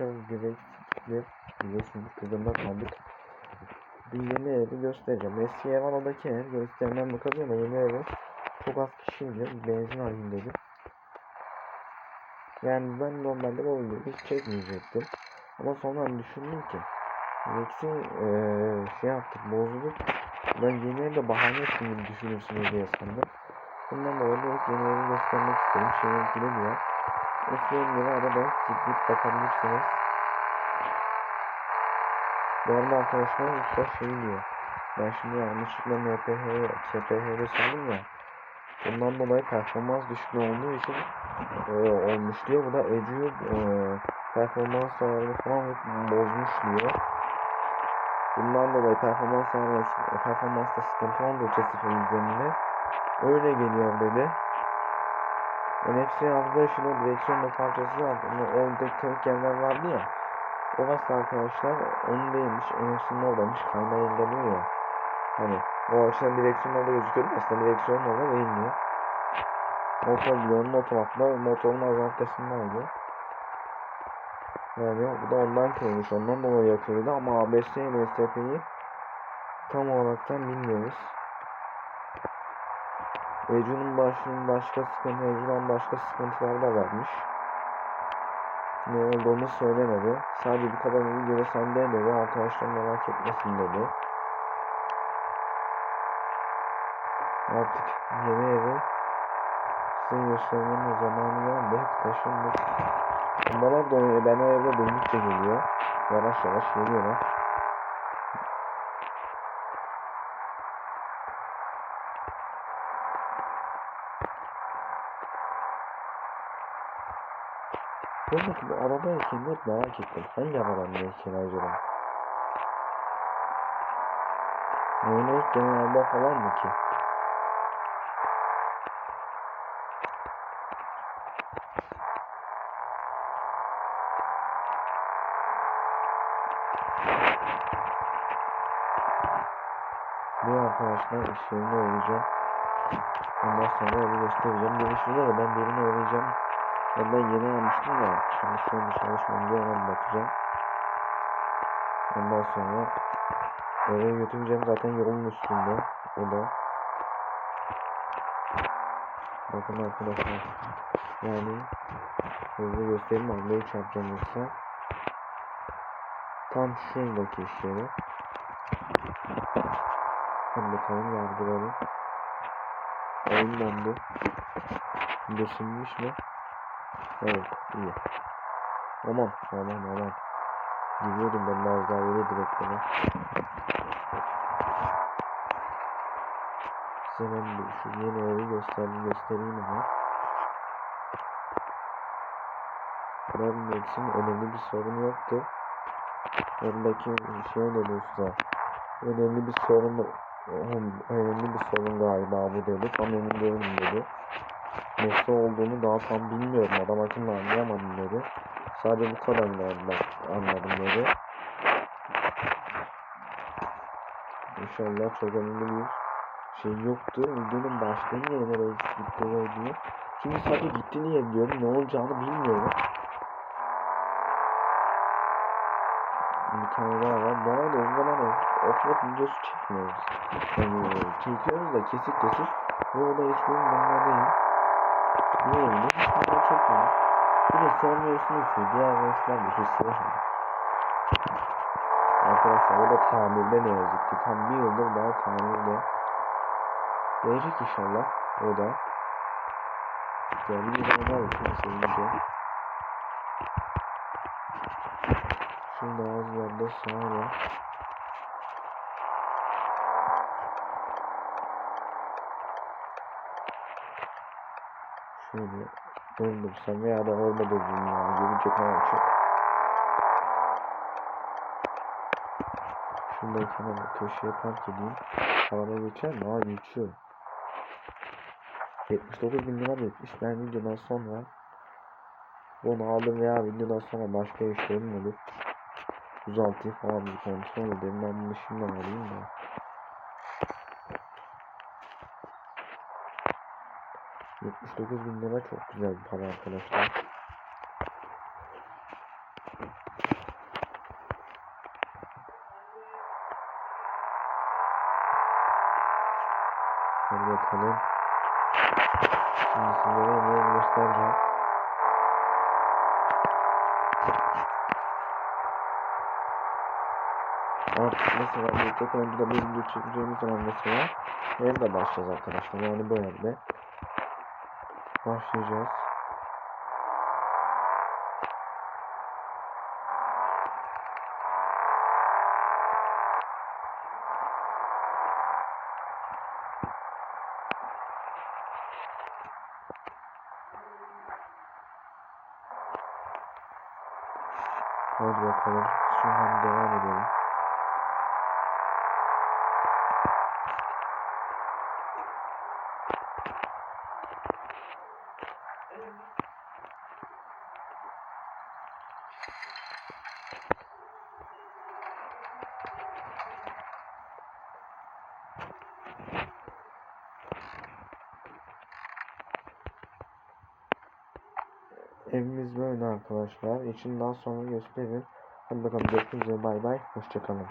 arkadaşlar direktli biliyorsunuz kızımda kaldık. Bir yeni evi göstereceğim. Eski ev aradaki ev göstermem bakalım ama yeni evi çok az kişiydi. Benzin halindeydi. Yani ben normalde bu videoyu hiç çekmeyecektim. Ama sonra hani düşündüm ki Rex'i eee şey yaptık bozduk. Ben yeni evde bahane ettim gibi düşünürsünüz diye sandım. Bundan dolayı yeni evi göstermek istedim. Şehircili diye. Evlere arada gidip bakabilirsiniz. Bu arada arkadaşlar usta şey diyor. Ben şimdi yanlışlıkla NPH, KPH'de sandım ya. Bundan dolayı performans düşüklüğü olduğu için e, olmuş diyor. Bu da Ecu e, performans ayarını falan bozmuş diyor. Bundan dolayı performans ayarı, performansta sıkıntı olduğu için sıfır üzerinde öyle geliyor dedi. NFC hafıza ışını direksiyon parçası var. Onu oradaki yerler vardı ya. Orası arkadaşlar onun değilmiş. NFC'nin oradaymış. Kaynağı yenileniyor ya. Hani o açıdan direksiyon orada gözüküyordu. Aslında direksiyon orada değildi. Motor bloğunun otomatla motorun azaltısındaydı. Yani bu da ondan kırılmış. Ondan dolayı yakıyordu ama ABS ile SP'yi tam olaraktan bilmiyoruz. Ecu'nun başının başka sıkıntı, Ecu'dan başka sıkıntılar da varmış. Ne olduğunu söylemedi. Sadece bu kadar videoda sende dedi. Arkadaşlar merak etmesin dedi. Artık yeni evi size göstermenin zamanı geldi. Hep taşındık. Bana da ben o evde duydukça geliyor. Yavaş yavaş geliyorlar. Buradaki bu araba hep merak ettim. Hangi arabanın heykel acaba? Böyle genel araba falan mı ki? Bu arkadaşlar iş yerine uğrayacağım. Ondan sonra onu göstereceğim. Dönüşünde de ben birini uğrayacağım. Ya ben yeni almıştım da mu çalışmıyor mu diye hemen bakacağım. Ondan sonra eve götüreceğim zaten yolun üstünde. O da. Bakın arkadaşlar. Yani hızlı göstereyim arabayı çarpacağım yoksa. Tam şuradaki iş yeri. Hadi bakalım yardıralım. Oyun dondu. Düşünmüş mü? Evet iyi. Aman aman aman. Gidiyordum ben az daha yeni direklere. Size ben şu yeni evi göstereyim göstereyim ama. Buranın için önemli bir sorun yoktu. Oradaki şey dedi usta. Önemli bir sorun önemli bir sorun galiba bu dedi. Tam emin değilim dedi. Nasıl olduğunu daha tam bilmiyorum. Adam akıllı anlayamadım dedi. Sadece bu kadar anladım, dedi. İnşallah bir şey yoktu. Videonun başlığı niye nereye gitti diye. Çünkü sadece gitti diye biliyorum. Ne olacağını bilmiyorum. Bir tane daha var. Bu arada o zaman offroad videosu çekmiyoruz. Yani çekiyoruz da kesik kesik. O da hiçbir umurumda değil. Öyle? Hiçbir şey çekmiyor. Bir de sevmiyorsun istiyor. Diğer renkler bir şey sevmiyor. Arkadaşlar o da tamirde ne yazık ki. Tam bir yıldır daha tamirde. Gelecek inşallah. O da. Geldi bir daha var. Çok sevince. Şurada az yerde sağ var. Şöyle öldürsem veya da orada durdum ya. Gelecek ama çok. Şuradayken ama köşeye park edeyim. Araba geçer mi? Aa geçiyor. 79 bin lira etmiş. Ben videodan sonra bunu aldım veya videodan sonra başka işlerim olur. 106'yı falan bir kontrol edelim. Ben bunu şimdi alayım da. 79 bin lira çok güzel bir para arkadaşlar. Hadi bakalım. Şimdi sizlere onu göstereceğim. Artık mesela bir tek oyuncuda bir video çekeceğimiz zaman mesela yayın da başlayacağız arkadaşlar. Yani bu yönde başlayacağız. Hadi bakalım. Şuradan devam edelim. Evimiz böyle arkadaşlar. İçinden sonra göstereyim. Hadi bakalım görüşmek üzere bay bay. Hoşçakalın.